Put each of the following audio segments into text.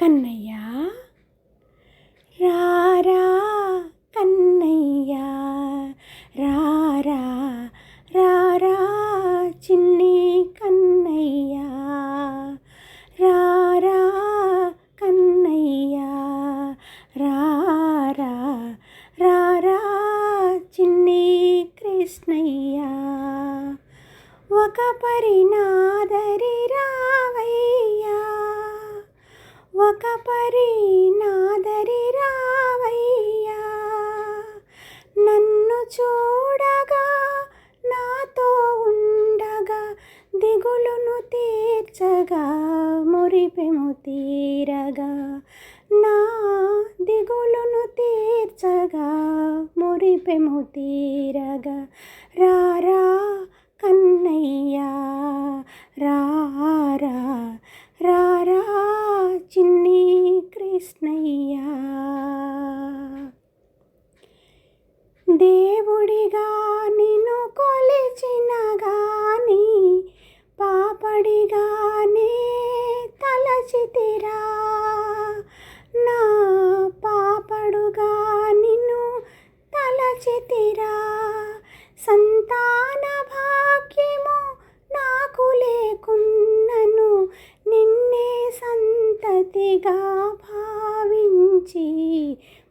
కన్నయ్య రారా కన్నయ్య రారా రారా చిన్ని కన్నయ్య రారా కన్నయ్య రారా రారా చిన్ని కృష్ణయ్య ఒక పరినాదరి ఒక పరినాదరి రావయ్యా. నన్ను చూడగా నాతో ఉండగా దిగులును తీర్చగా మురిపెము తీరగా. నా దిగులును తీర్చగా మురిపెము తీరగా. రారా కన్నయ్యా దేవుడిగా నిన్ను కొలిచిన గాని పాపడిగానే తలచితిరా నా పాపడుగా నిన్ను తలచితిరా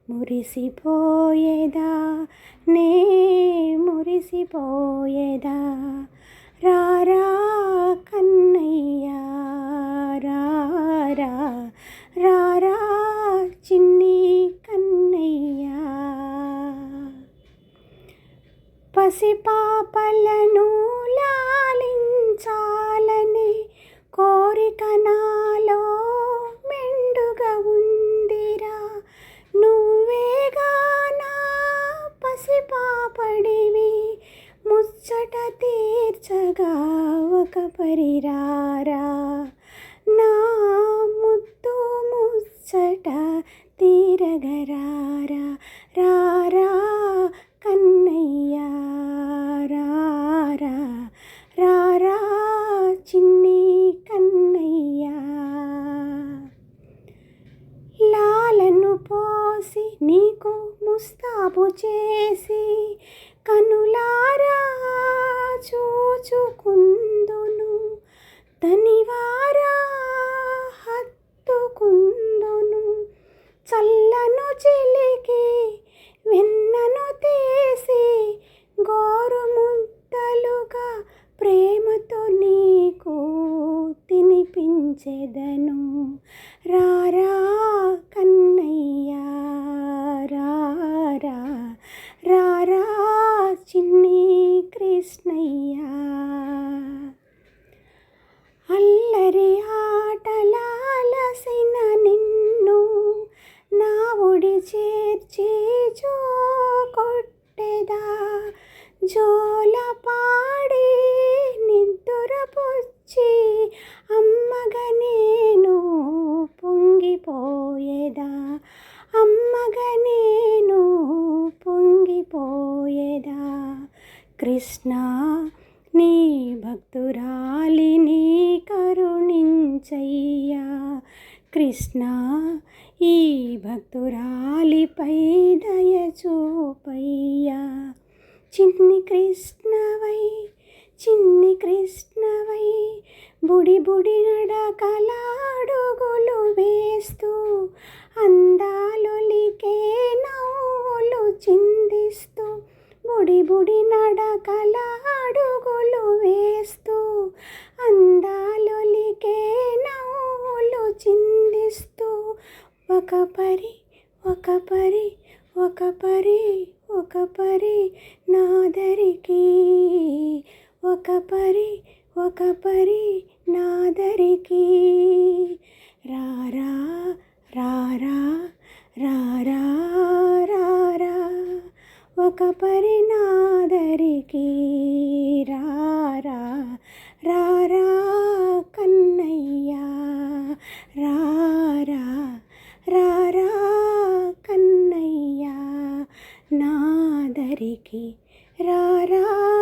మురిసిపోయేదా? నే మురిసిపోయేదా? రారా కన్నయ్యా రారా రారా చిన్ని కన్నయ్యా. పసిపాపలను లాలించాలని కోరిక నా ఒక పరిరారా? నా ముద్దు ముచ్చట తీరగరారా? రారా కన్నయ్యా రారా రారా చిన్ని కన్నయ్యా? లాలను పోసి నీకు ముస్తాబు చేసి కనులారా చూచుకుందును తనివారా హత్తుకుందును. చల్లను చిలికి వెన్నను తీసి గోరు ముద్దలుగా ప్రేమతో నీకు తినిపించెదను. రారా కన్నయ్య రారా రారా చిన్ని కృష్ణయ్యా. కూడి చేర్చి జో కొట్టెదా జోల పాడి నిద్దురపుచ్చి అమ్మగా నేను పొంగిపోయేదా అమ్మగా నేను పొంగిపోయేదా. కృష్ణ నీ భక్తురాలిని కరుణించయ్యా కృష్ణ ఈ భక్తురాలిపై దయచూపయ్యా చిన్ని కృష్ణవై చిన్ని కృష్ణవై బుడి బుడి నడకలాడుగులు వేస్తూ అందాలొలికే నవ్వులు చిందిస్తూ బుడి బుడి నడకలాడుగులు వేస్తూ అందాలొలికే నవ్వులు చింది ఒక పరి ఒక పరి ఒక పరి ఒక పరి నాదరికి ఒక పరి ఒక పరి నాదరికి రారా రారా రారా రారా ఒక పరినాదరికి రారా రారా देखे। रा रा